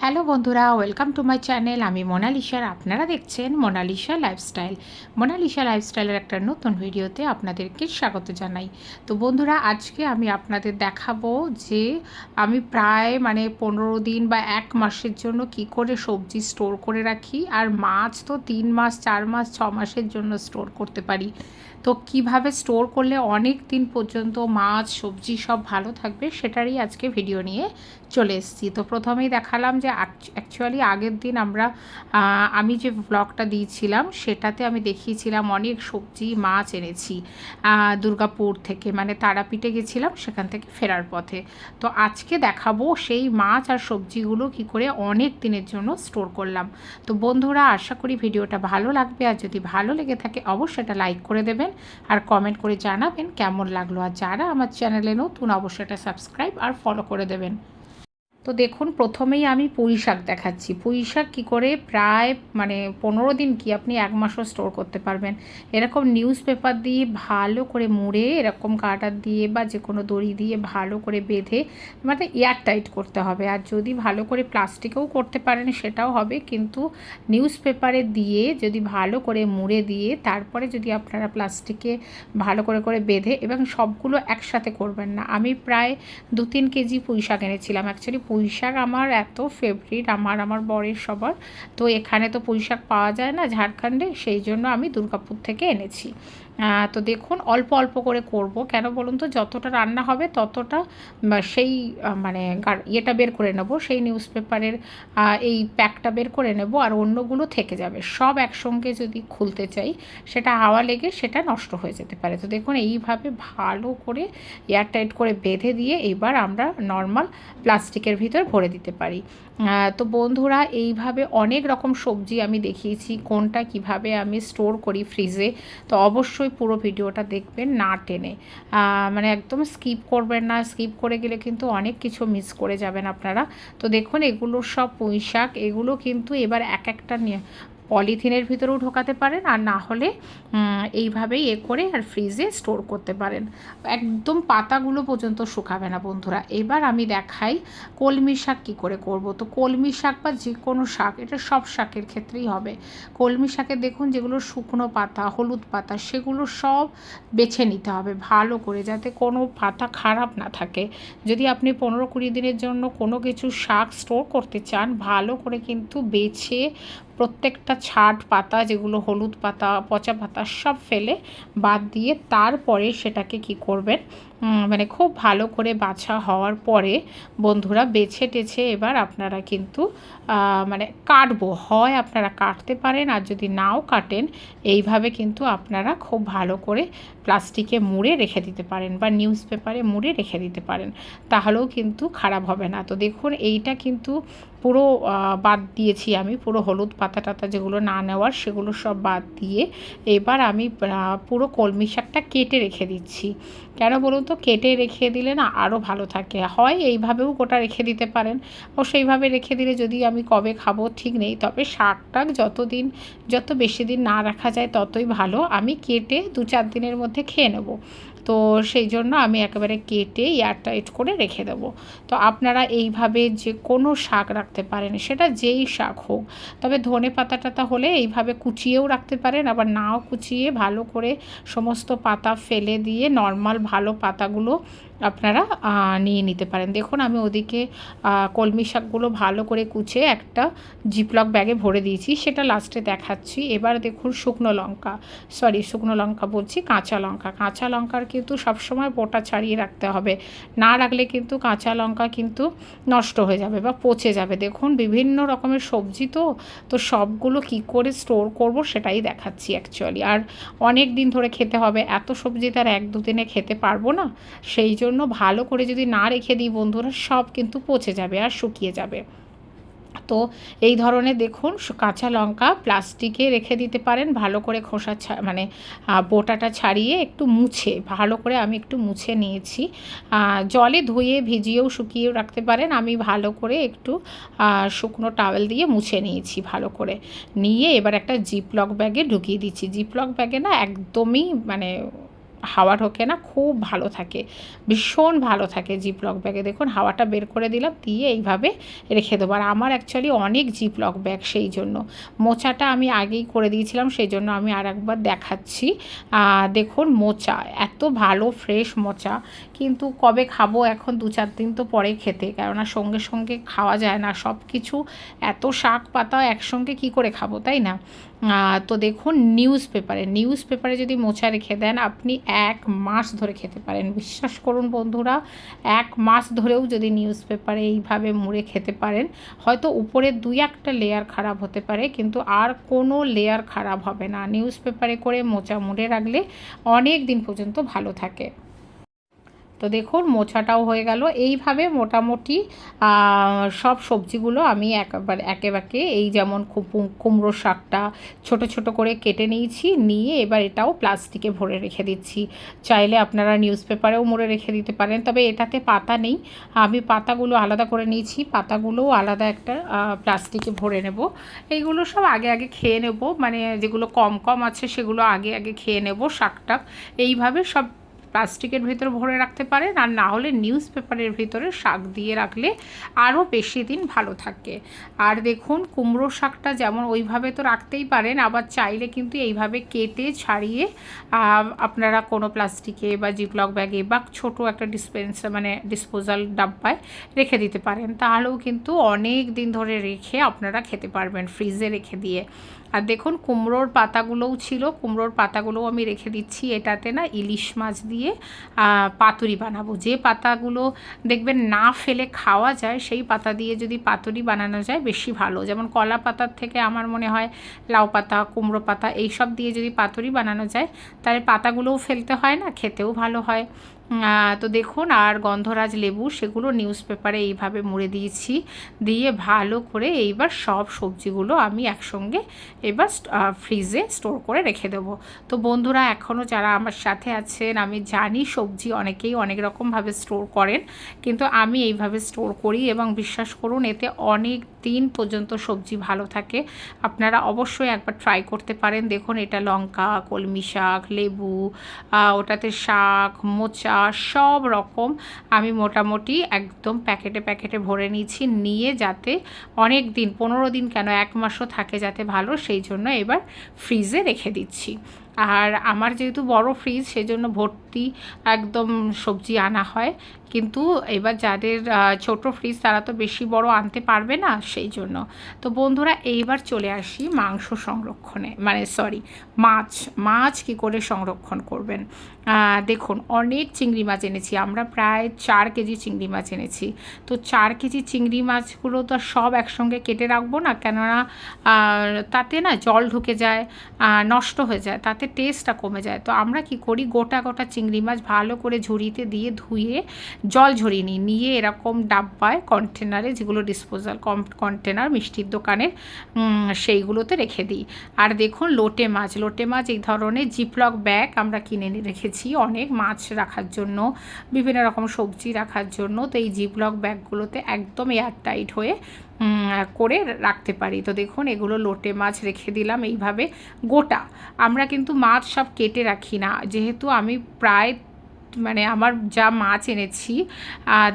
Hello বন্ধুরা, welcome to my channel. আমি মোনালিসার আপনারা দেখছেন মোনালিসা লাইফস্টাইল। মোনালিসা লাইফস্টাইলের একটা নতুন ভিডিওতে আপনাদেরকে স্বাগত জানাই। তো বন্ধুরা, আজকে আমি আপনাদের দেখাবো যে আমি প্রায় মানে পনেরো দিন বা এক মাসের জন্য কি করে সবজি স্টোর করে রাখি, আর মাছ তো তিন মাস, চার মাস, ছ মাসের জন্য স্টোর করতে পারি। তো কীভাবে স্টোর করলে অনেক দিন পর্যন্ত মাছ, সবজি সব ভালো থাকবে, সেটারই আজকে ভিডিও নিয়ে চলে এসেছি। তো প্রথমেই দেখালাম যে অ্যাকচুয়ালি আগের দিন আমরা আমি যে ব্লগটা দিয়েছিলাম, সেটাতে আমি দেখিয়েছিলাম অনেক সবজি, মাছ এনেছি দুর্গাপুর থেকে মানে তারাপীঠে গেছিলাম, সেখান থেকে ফেরার পথে। তো আজকে দেখাবো সেই মাছ আর সবজিগুলো কি করে অনেক দিনের জন্য স্টোর করলাম। তো বন্ধুরা, আশা করি ভিডিওটা ভালো লাগবে, আর যদি ভালো লেগে থাকে, অবশ্যই এটা লাইক করে দেবেন, আর কমেন্ট করে জানাবেন কেমন লাগল। আর যারা আমার চ্যানেলে নতুন, অবশ্যই এটা সাবস্ক্রাইব আর ফলো করে দেবেন। তো দেখুন, প্রথমেই আমি পুঁই শাক দেখাচ্ছি। পুঁই শাক কী করে প্রায় মানে পনেরো দিন কি আপনি এক মাসও স্টোর করতে পারবেন। এরকম নিউজ পেপার দিয়ে ভালো করে মুড়ে, এরকম কাটার দিয়ে বা যে কোনো দড়ি দিয়ে ভালো করে বেঁধে মানে এয়ার টাইট করতে হবে। আর যদি ভালো করে প্লাস্টিকেও করতে পারেন, সেটাও হবে। কিন্তু নিউজ পেপারে দিয়ে যদি ভালো করে মুড়ে দিয়ে, তারপরে যদি আপনারা প্লাস্টিকে ভালো করে করে বেঁধে এবং সবগুলো একসাথে করবেন না। আমি প্রায় দু তিন কেজি পুঁই শাক এনেছিলাম। অ্যাকচুয়ালি পুঁই শাক আমার এত ফেভারিট আমার আমার বরের সবার। তো এখানে তো পুঁই শাক পাওয়া যায় না ঝাড়খণ্ডে, সেই জন্য আমি দুর্গাপুর থেকে এনেছি। তো দেখুন, অল্প অল্প করে করব। কেন বলুন তো, যতটা রান্না হবে ততটা সেই মানে ইয়েটা বের করে নেব, সেই নিউজ পেপারের এই প্যাকটা বের করে নেব আর অন্যগুলো থেকে যাবে। সব একসঙ্গে যদি খুলতে চাই, সেটা হাওয়া লেগে সেটা নষ্ট হয়ে যেতে পারে। তো দেখুন, এইভাবে ভালো করে এয়ারটাইট করে বেঁধে দিয়ে এবার আমরা নর্মাল প্লাস্টিকের ভিতর ভরে দিতে পারি। তো বন্ধুরা, এইভাবে অনেক রকম সবজি আমি দেখিয়েছি, কোনটা কীভাবে আমি স্টোর করি ফ্রিজে। তো অবশ্যই পুরো ভিডিওটা দেখবেন, না টেনে। মানে একদম স্কিপ করবেন না, স্কিপ করে গেলে কিন্তু অনেক কিছু মিস করে যাবেন আপনারা। তো দেখুন, এগুলো সব পুঁইশাক, এগুলো কিন্তু এবার এক একটা পলিথিনের ভিতরেও ঢোকাতে পারেন আর না হলে এইভাবেই এ করে আর ফ্রিজে স্টোর করতে পারেন। একদম পাতাগুলো পর্যন্ত শুকাবে না বন্ধুরা। এবার আমি দেখাই কলমি শাক কী করে করব। তো কলমি শাক বা যে কোনো শাক, এটা সব শাকের ক্ষেত্রেই হবে। কলমি শাকে দেখুন যেগুলো শুকনো পাতা, হলুদ পাতা, সেগুলো সব বেছে নিতে হবে ভালো করে যাতে কোনো পাতা খারাপ না থাকে। যদি আপনি পনেরো কুড়ি দিনের জন্য কোনো কিছু শাক স্টোর করতে চান, ভালো করে কিন্তু বেছে প্রত্যেকটা ছাট পাতা, যেগুলো হলুদ পাতা, পচা পাতা সব ফেলে বাদ দিয়ে তারপরে সেটাকে কি করবেন? মানে খুব ভালো করে বাছা হওয়ার পরে বন্ধুরা বেছে টেছে এবার আপনারা কিন্তু মানে কাটবো, হয় আপনারা কাটতে পারেন আর যদি নাও কাটেন, এইভাবে কিন্তু আপনারা খুব ভালো করে প্লাস্টিকে মুড়ে রেখে দিতে পারেন বা নিউজ পেপারে মুড়ে রেখে দিতে পারেন, তাহলেও কিন্তু খারাপ হবে না। তো দেখুন, এইটা কিন্তু পুরো বাদ দিয়েছি আমি, পুরো হলুদ পাতা টাতা যেগুলো না নেওয়ার সেগুলো সব বাদ দিয়ে এবার আমি পুরো কলমি শাকটা কেটে রেখে দিচ্ছি। কেন বলুন তো? কেটে রেখে দিলে না আরও ভালো থাকে। হয় এইভাবেও গোটা রেখে দিতে পারেন। ও সেইভাবে রেখে দিলে যদি আমি কবে খাব ঠিক নেই। তবে শাকটা যতদিন, যত বেশি দিন না রাখা যায় ততই ভালো। আমি কেটে দু চার দিনের মধ্যে খেয়ে নেব। তো সেই জন্য আমি একেবারে কেটে এয়ারটাইট করে রেখে দেব। তো আপনারা এইভাবে যে কোনো শাক রাখতে পারেন, সেটা যেই শাক হোক, তবে ধনে পাতা টাতা হলে এইভাবে কুচিয়েও রাখতে পারেন, আবার নাও কুচিয়ে ভালো করে সমস্ত পাতা ফেলে দিয়ে নর্মাল ভালো পাতাগুলো আপনারা নিয়ে নিতে পারেন। দেখুন, আমি ওদিকে কলমি শাকগুলো ভালো করে কুচে একটা জিপলক ব্যাগে ভরে দিয়েছি। সেটা লাস্টে দেখাচ্ছি। এবার দেখুন, শুকনো লঙ্কা। সরি, শুকনো লঙ্কা বলছি, কাঁচা লঙ্কা। কাঁচা লঙ্কার কিন্তু সবসময় বোটা ছাড়িয়ে রাখতে হবে। না রাখলে কিন্তু কাঁচা লঙ্কা কিন্তু নষ্ট হয়ে যাবে বা পচে যাবে। দেখুন, বিভিন্ন রকমের সবজি তো তো সবগুলো কি করে স্টোর করব সেটাই দেখাচ্ছি অ্যাকচুয়ালি আর অনেক দিন ধরে খেতে হবে। এত সবজি তার এক দুদিনে খেতে পারব না। সেই জন্য জন্য ভালো করে যদি না রেখে দিই বন্ধুরা, সব কিন্তু পচে যাবে আর শুকিয়ে যাবে। তো এই ধরনের দেখুন কাঁচা লঙ্কা প্লাস্টিকে রেখে দিতে পারেন, ভালো করে খোসা মানে বোটাটা ছাড়িয়ে একটু মুছে, ভালো করে আমি একটু মুছে নিয়েছি। জলে ধুয়ে ভিজিয়েও শুকিয়েও রাখতে পারেন, আমি ভালো করে একটু শুকনো টাওয়েল দিয়ে মুছে নিয়েছি ভালো করে। নিয়ে এবার একটা জিপলক ব্যাগে ঢুকিয়ে দিচ্ছি। জিপলক ব্যাগে না একদমই মানে হাওয়া ঢোকে না, খুব ভালো থাকে, ভীষণ ভালো থাকে জিপ লক ব্যাগে দেখুন, হাওয়াটা বের করে দিলাম, দিয়ে এইভাবে রেখে দেবো। আর আমার অ্যাকচুয়ালি অনেক জিপ লক ব্যাগ সেই জন্য। মোচাটা আমি আগেই করে দিয়েছিলাম, সেই জন্য আমি আর একবার দেখাচ্ছি। দেখুন, মোচা, এত ভালো ফ্রেশ মোচা। কিন্তু কবে খাব এখন দু চার দিন তো পরে খেতে, কেননা সঙ্গে সঙ্গে খাওয়া যায় না। সব কিছু এত শাক পাতা একসঙ্গে কি করে খাব, তাই না? তো দেখুন নিউজ পেপারে নিউজ পেপারে যদি মোচা রেখে দেন, আপনি এক মাস ধরে খেতে পারেন। বিশ্বাস করুন বন্ধুরা, এক মাস ধরেও যদি নিউজ পেপারে এইভাবে মুড়ে খেতে পারেন, হয়তো উপরে দুই একটা লেয়ার খারাপ হতে পারে, কিন্তু আর কোনো লেয়ার খারাপ হবে না। নিউজ পেপারে করে মোচা মুড়ে রাখলে অনেক দিন পর্যন্ত ভালো থাকে। তো দেখুন, মোছাটাও হয়ে গেল। এইভাবে মোটামুটি সব সবজিগুলো আমি একবার, একেবারে এই যেমন কুমড়ো শাকটা ছোট ছোট করে কেটে নিয়েছি, নিয়ে এবার এটাও প্লাস্টিকে ভরে রেখে দিচ্ছি। চাইলে আপনারা নিউজ পেপারেও মুড়ে রেখে দিতে পারেন, তবে এটাতে পাতা নেই। আমি পাতাগুলো আলাদা করে নিয়েছি, পাতাগুলোও আলাদা একটা প্লাস্টিকে ভরে নেব। এইগুলো সব আগে আগে খেয়ে নেব মানে যেগুলো কম কম আছে সেগুলো আগে আগে খেয়ে নেব শাকটাক এইভাবে সব প্লাস্টিকের ভিতরে ভরে রাখতে পারেন আর না হলে নিউজ পেপারের ভিতরে শাক দিয়ে রাখলে আরও বেশি দিন ভালো থাকে। আর দেখুন, কুমড়ো শাকটা যেমন ওইভাবে তো রাখতেই পারেন, আবার চাইলে কিন্তু এইভাবে কেটে ছাড়িয়ে আপনারা কোনো প্লাস্টিকে বা জিপলক ব্যাগে বা ছোট একটা ডিসপেন্সার মানে ডিসপোজাল ডাব্বায় রেখে দিতে পারেন। তাহলেও কিন্তু অনেক দিন ধরে রেখে আপনারা খেতে পারবেন ফ্রিজে রেখে দিয়ে। আর দেখুন, কুমড়োর পাতাগুলোও ছিল, কুমড়োর পাতাগুলোও আমি রেখে দিচ্ছি, এটাতে না ইলিশ মাছ দিয়ে পাতুরি বানাবো। যে পাতাগুলো দেখবেন না ফেলে খাওয়া যায়, সেই পাতা দিয়ে যদি পাতুরি বানানো যায় বেশি ভালো। যেমন কলা পাতার থেকে আমার মনে হয় লাউ পাতা, কুমড়ো পাতা এইসব দিয়ে যদি পাতুরি বানানো যায়, তাহলে পাতাগুলোও ফেলতে হয় না, খেতেও ভালো হয়। তো দেখুন, আর গন্ধরাজ লেবু সেগুলো নিউজ পেপারে এইভাবে মুড়ে দিয়েছি। দিয়ে ভালো করে এইবার সব সবজিগুলো আমি একসঙ্গে এবার ফ্রিজে স্টোর করে রেখে দেবো। তো বন্ধুরা এখনও যারা আমার সাথে আছেন, আমি জানি, সবজি অনেকেই অনেক রকমভাবে স্টোর করেন, কিন্তু আমি এইভাবে স্টোর করি এবং বিশ্বাস করুন, এতে অনেক দিন পর্যন্ত সবজি ভালো থাকে। আপনারা অবশ্যই একবার ট্রাই করতে পারেন। দেখুন, এটা লঙ্কা, কলমি শাক, লেবু ওটাতে শাক, মোচা, সব রকম আমি মোটামুটি একদম প্যাকেটে প্যাকেটে ভরে নিয়েছি নিয়ে যাতে অনেক দিন, পনেরো দিন কেন এক মাসও থাকে যাতে ভালো, সেই জন্য এবার ফ্রিজে রেখে দিচ্ছি। আর আমার যেহেতু বড় ফ্রিজ সেজন্য ভর্তি একদম সবজি আনা হয়। কিন্তু এবার যাদের ছোট ফ্রিজ তারা তো বেশি বড় আনতে পারবে না সেই জন্য। তো বন্ধুরা এইবার চলে আসি মাংস সংরক্ষণে মানে সরি মাছ মাছ কি করে সংরক্ষণ করবেন? দেখুন অনেক চিংড়ি মাছ এনেছি, আমরা প্রায় চার কেজি চিংড়ি মাছ এনেছি। তো চার কেজি চিংড়ি মাছগুলো তো সব একসঙ্গে কেটে রাখব না, কেননা তাতে না জল ঢুকে যায় নষ্ট হয়ে যায়, তাতে টেস্টটা কমে যায়। তো আমরা কি করি, গোটা গোটা চিংড়ি মাছ ভালো করে ঝুড়িতে দিয়ে ধুয়ে জল ঝরিয়ে নিই। নিয়ে এরকম ডাব্বায় কন্টেনারে যেগুলো ডিসপোজাল কম কন্টেনার মিষ্টির দোকানের সেইগুলোতে রেখে দিই। আর দেখুন, লোটে মাছ। লোটে মাছ এই ধরনের জিপলক ব্যাগ আমরা কিনে রেখেছি অনেক মাছ রাখার জন্য, বিভিন্ন রকম সবজি রাখার জন্য। তো এই জিপলক ব্যাগগুলোতে একদম এয়ারটাইট হয়ে করে রাখতে পারি। তো দেখুন, এগুলো লোটে মাছ রেখে দিলাম এইভাবে গোটা। আমরা কিন্তু মাছ সব কেটে রাখি না। যেহেতু আমি প্রায় মানে আমার যা মাছ এনেছি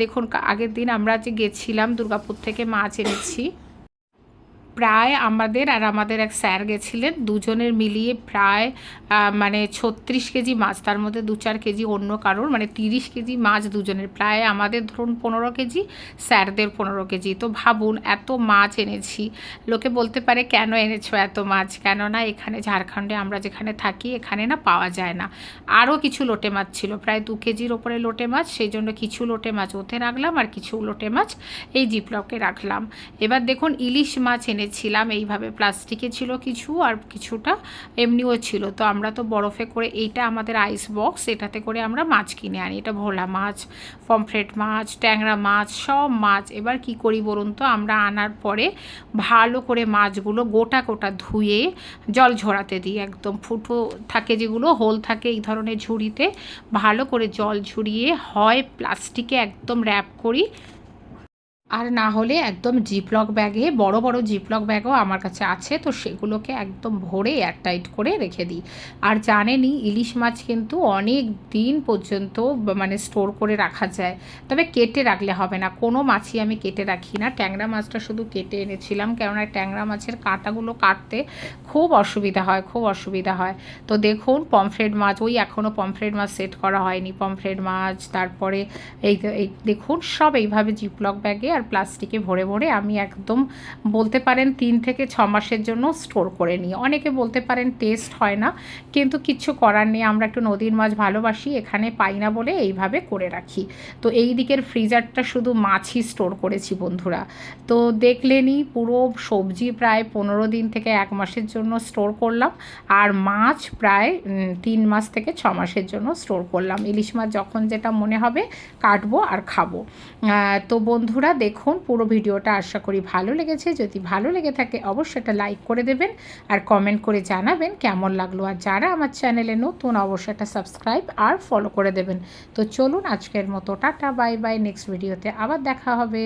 দেখুন, আগের দিন আমরা যে গেছিলাম দুর্গাপুর থেকে মাছ এনেছি। প্রায় আমাদের আর আমাদের এক স্যার গেছিলেন, দুজনের মিলিয়ে প্রায় মানে ছত্রিশ কেজি মাছ, তার মধ্যে দু চার কেজি অন্য কারোর মানে তিরিশ কেজি মাছ দুজনের, প্রায় আমাদের ধরুন পনেরো কেজি, স্যারদের পনেরো কেজি। তো ভাবুন, এত মাছ এনেছি, লোকে বলতে পারে, কেন এনেছো এত মাছ? কেননা এখানে ঝাড়খণ্ডে আমরা যেখানে থাকি, এখানে না পাওয়া যায় না। আরও কিছু লোটে মাছ ছিল, প্রায় দু কেজির ওপরে লোটে মাছ, সেই জন্য কিছু লোটে মাছ ওতে রাখলাম আর কিছু লোটে মাছ এই জিপলকে রাখলাম। এবার দেখুন, ইলিশ মাছ এনে এনেছিলাম এইভাবে প্লাস্টিকে ছিল কিছু আর কিছুটা এমনিও ছিল। তো আমরা তো বরফে করে এইটা আমাদের আইস বক্স এটাতে করে আমরা মাছ কিনে আনি। এটা ভোলা মাছ পমফ্রেট মাছ, ট্যাংরা মাছ, সব মাছ। এবার কি করি বলুন তো, আমরা আনার পরে ভালো করে মাছগুলো গোটা গোটা ধুয়ে জল ঝরাতে দিই একদম। ফুটো থাকে যেগুলো, হোল থাকে এই ধরনের ঝুড়িতে। ভালো করে জল ঝুরিয়ে হয়, প্লাস্টিকে একদম র্যাপ করি। আর না হলে একদম জিপলক ব্যাগে বড় বড় জিপলক ব্যাগও আমার কাছে আছে, তো সেগুলোকে একদম ভরে এয়ারটাইট করে রেখে দিই। আর জানেনই ইলিশ মাছ কিন্তু অনেক দিন পর্যন্ত মানে স্টোর করে রাখা যায়। তবে কেটে রাখলে হবে না, কোনো মাছই আমি কেটে রাখি না। ট্যাংরা মাছটা শুধু কেটে এনেছিলাম, কেননা ট্যাংরা মাছের কাঁটাগুলো কাটতে খুব অসুবিধা হয়, খুব অসুবিধা হয়। তো দেখুন পমফ্রেট মাছ, ওই এখনও পমফ্রেট মাছ সেট করা হয়নি। পমফ্রেট মাছ, তারপরে এই দেখুন, সব এইভাবে জিপলক ব্যাগে আর প্লাস্টিকে ভরে ভরে আমি একদম বলতে পারেন তিন থেকে ছ মাসের জন্য স্টোর করে নিই। অনেকে বলতে পারেন টেস্ট হয় না, কিন্তু কিচ্ছু করার নেই। আমরা একটু নদীর মাছ ভালোবাসি, এখানে পাই না বলে এইভাবে করে রাখি। তো এই দিকের ফ্রিজারটা শুধু মাছই স্টোর করেছি বন্ধুরা। তো দেখলেনই পুরো সবজি প্রায় পনেরো দিন থেকে এক মাসের জন্য স্টোর করলাম, আর মাছ প্রায় তিন মাস থেকে ছ মাসের জন্য স্টোর করলাম। ইলিশ মাছ যখন যেটা মনে হবে কাটবো আর খাব। তো বন্ধুরা দেখুন, পুরো ভিডিওটা আশা করি ভালো লেগেছে। যদি ভালো লেগে থাকে, অবশ্যই একটা লাইক করে দেবেন আর কমেন্ট করে জানাবেন কেমন লাগল। আর যারা আমার চ্যানেলে নতুন, অবশ্যই একটা সাবস্ক্রাইব আর ফলো করে দেবেন। তো চলুন আজকের মতো, টাটা, বাই বাই, নেক্সট ভিডিওতে আবার দেখা হবে।